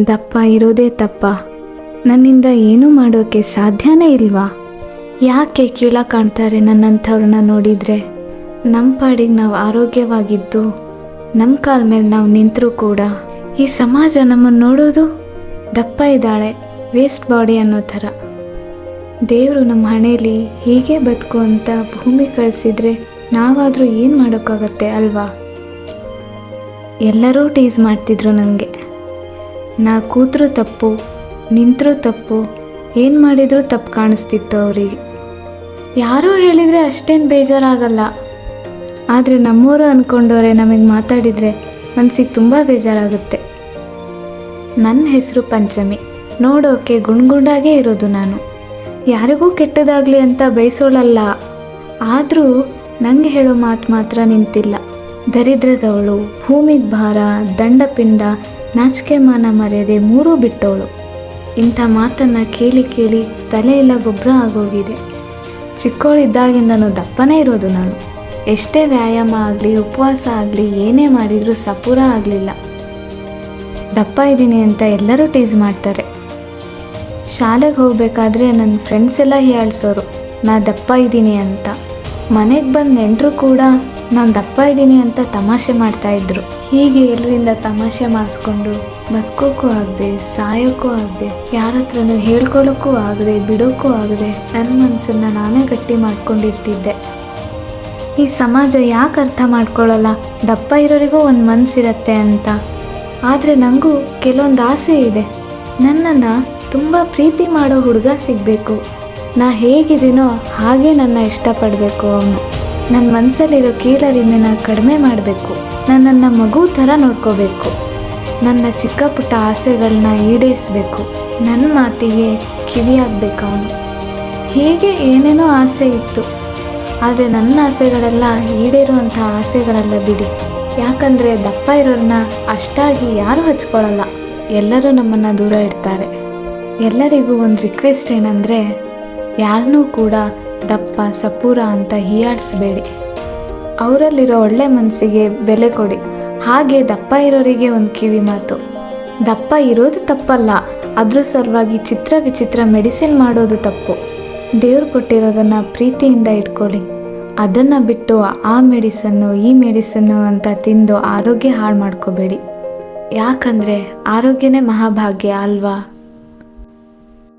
ದಪ್ಪ ಇರೋದೇ ತಪ್ಪ. ನನ್ನಿಂದ ಏನೂ ಮಾಡೋಕ್ಕೆ ಸಾಧ್ಯನೇ ಇಲ್ವಾ? ಯಾಕೆ ಕೀಳ ಕಾಣ್ತಾರೆ ನನ್ನಂಥವ್ರನ್ನ ನೋಡಿದರೆ? ನಮ್ಮ ಪಾಡಿಗೆ ನಾವು ಆರೋಗ್ಯವಾಗಿದ್ದು ನಮ್ಮ ಕಾಲ ಮೇಲೆ ನಾವು ನಿಂತರೂ ಕೂಡ ಈ ಸಮಾಜ ನಮ್ಮನ್ನು ನೋಡೋದು ದಪ್ಪ ಇದ್ದಾಳೆ, ವೇಸ್ಟ್ ಬಾಡಿ ಅನ್ನೋ ಥರ. ದೇವರು ನಮ್ಮ ಹಣೆಯಲ್ಲಿ ಹೀಗೆ ಬದುಕು ಅಂತ ಭೂಮಿ ಕಳಿಸಿದ್ರೆ ನಾವಾದರೂ ಏನು ಮಾಡೋಕ್ಕಾಗತ್ತೆ ಅಲ್ವಾ? ಎಲ್ಲರೂ ಟೀಸ್ ಮಾಡ್ತಿದ್ರು ನನಗೆ. ನಾ ಕೂತರು ತಪ್ಪು, ನಿಂತರೂ ತಪ್ಪು, ಏನು ಮಾಡಿದರೂ ತಪ್ಪು ಕಾಣಿಸ್ತಿತ್ತು ಅವರಿಗೆ. ಯಾರೋ ಹೇಳಿದರೆ ಅಷ್ಟೇನು ಬೇಜಾರಾಗಲ್ಲ. ಆದರೆ ನಮ್ಮೂರು ಅಂದ್ಕೊಂಡವ್ರೆ ನಮಗೆ ಮಾತಾಡಿದರೆ ಮನಸ್ಸಿಗೆ ತುಂಬ ಬೇಜಾರಾಗುತ್ತೆ. ನನ್ನ ಹೆಸರು ಪಂಚಮಿ, ನೋಡೋಕೆ ಗುಣ್ಗುಂಡಾಗೇ ಇರೋದು ನಾನು. ಯಾರಿಗೂ ಕೆಟ್ಟದಾಗಲಿ ಅಂತ ಬಯಸೋಳಲ್ಲ ಆದರೂ ನನಗೆ ಹೇಳೋ ಮಾತು ಮಾತ್ರ ನಿಂತಿಲ್ಲ. ದರಿದ್ರದವಳು, ಭೂಮಿಗೆ ಭಾರ, ದಂಡಪಿಂಡ ನಾಚಿಕೆ ಮಾನ ಮರ್ಯಾದೆ ಮೂರೂ ಬಿಟ್ಟವಳು. ಇಂಥ ಮಾತನ್ನು ಕೇಳಿ ಕೇಳಿ ತಲೆಯೆಲ್ಲ ಗೊಬ್ಬರ ಆಗೋಗಿದೆ. ಚಿಕ್ಕವಳಿದ್ದಾಗಿಂದನೂ ದಪ್ಪನೇ ಇರೋದು ನಾನು. ಎಷ್ಟೇ ವ್ಯಾಯಾಮ ಆಗಲಿ, ಉಪವಾಸ ಆಗಲಿ, ಏನೇ ಮಾಡಿದರೂ ಸಪೂರ ಆಗಲಿಲ್ಲ. ದಪ್ಪ ಇದ್ದೀನಿ ಅಂತ ಎಲ್ಲರೂ ಟೀಸ್ ಮಾಡ್ತಾರೆ. ಶಾಲೆಗೆ ಹೋಗಬೇಕಾದ್ರೆ ನನ್ನ ಫ್ರೆಂಡ್ಸ್ ಎಲ್ಲ ಹೇಳ್ಸೋರು, ನಾ ದಪ್ಪ ಇದ್ದೀನಿ ಅಂತ. ಮನೆಗೆ ಬಂದು ನೆಂಟರು ಕೂಡ ನಾನು ದಪ್ಪ ಇದ್ದೀನಿ ಅಂತ ತಮಾಷೆ ಮಾಡ್ತಾಯಿದ್ರು ಹೀಗೆ ಎಲ್ಲರಿಂದ ತಮಾಷೆ ಮಾಡಿಸ್ಕೊಂಡು ಬದುಕೋಕ್ಕೂ ಆಗದೆ ಸಾಯೋಕ್ಕೂ ಆಗದೆ ಯಾರ ಹತ್ರನೂ ಹೇಳ್ಕೊಳ್ಳೋಕ್ಕೂ ಆಗದೆ ಬಿಡೋಕ್ಕೂ ಆಗದೆ ನನ್ನ ಮನಸ್ಸನ್ನು ನಾನೇ ಗಟ್ಟಿ ಮಾಡ್ಕೊಂಡಿರ್ತಿದ್ದೆ. ಈ ಸಮಾಜ ಯಾಕೆ ಅರ್ಥ ಮಾಡ್ಕೊಳ್ಳಲ್ಲ ದಪ್ಪ ಇರೋರಿಗೂ ಒಂದು ಮನಸ್ಸಿರತ್ತೆ ಅಂತ. ಆದರೆ ನನಗೂ ಕೆಲವೊಂದು ಆಸೆ ಇದೆ. ನನ್ನನ್ನು ತುಂಬ ಪ್ರೀತಿ ಮಾಡೋ ಹುಡುಗ ಸಿಗಬೇಕು. ನಾ ಹೇಗಿದ್ದೀನೋ ಹಾಗೆ ನನ್ನ ಇಷ್ಟಪಡಬೇಕು ಅವನು. ನನ್ನ ಮನಸ್ಸಲ್ಲಿರೋ ಕೀಳರಿಮೆನ ಕಡಿಮೆ ಮಾಡಬೇಕು. ನನ್ನನ್ನು ಮಗು ಥರ ನೋಡ್ಕೋಬೇಕು. ನನ್ನ ಚಿಕ್ಕ ಪುಟ್ಟ ಆಸೆಗಳನ್ನ ಈಡೇರಿಸಬೇಕು. ನನ್ನ ಮಾತಿಗೆ ಕಿವಿಯಾಗಬೇಕು ಅವನು ಹೀಗೆ ಏನೇನೋ ಆಸೆ ಇತ್ತು. ಆದರೆ ನನ್ನ ಆಸೆಗಳೆಲ್ಲ ಈಡೇರುವಂಥ ಆಸೆಗಳೆಲ್ಲ ಬಿಡಿ. ಯಾಕಂದರೆ ದಪ್ಪ ಇರೋರನ್ನ ಅಷ್ಟಾಗಿ ಯಾರೂ ಹಚ್ಕೊಳ್ಳಲ್ಲ. ಎಲ್ಲರೂ ನಮ್ಮನ್ನು ದೂರ ಇಡ್ತಾರೆ. ಎಲ್ಲರಿಗೂ ಒಂದು ರಿಕ್ವೆಸ್ಟ್ ಏನಂದರೆ ಯಾರನ್ನೂ ಕೂಡ ದಪ್ಪ, ಸಪೂರ ಅಂತ ಹೀಯಾಡಿಸ್ಬೇಡಿ ಅವರಲ್ಲಿರೋ ಒಳ್ಳೆ ಮನಸ್ಸಿಗೆ ಬೆಲೆ ಕೊಡಿ. ಹಾಗೆ ದಪ್ಪ ಇರೋರಿಗೆ ಒಂದು ಕಿವಿ ಮಾತು. ದಪ್ಪ ಇರೋದು ತಪ್ಪಲ್ಲ. ಅದ್ರ ಸಲುವಾಗಿ ಚಿತ್ರ ವಿಚಿತ್ರ ಮೆಡಿಸಿನ್ ಮಾಡೋದು ತಪ್ಪು. ದೇವ್ರು ಕೊಟ್ಟಿರೋದನ್ನು ಪ್ರೀತಿಯಿಂದ ಇಟ್ಕೊಳ್ಳಿ. ಅದನ್ನು ಬಿಟ್ಟು ಆ ಮೆಡಿಸನ್ನು, ಈ ಮೆಡಿಸನ್ನು ಅಂತ ತಿಂದು ಆರೋಗ್ಯ ಹಾಳು ಮಾಡ್ಕೋಬೇಡಿ. ಯಾಕಂದರೆ ಆರೋಗ್ಯನೇ ಮಹಾಭಾಗ್ಯ ಅಲ್ವಾ?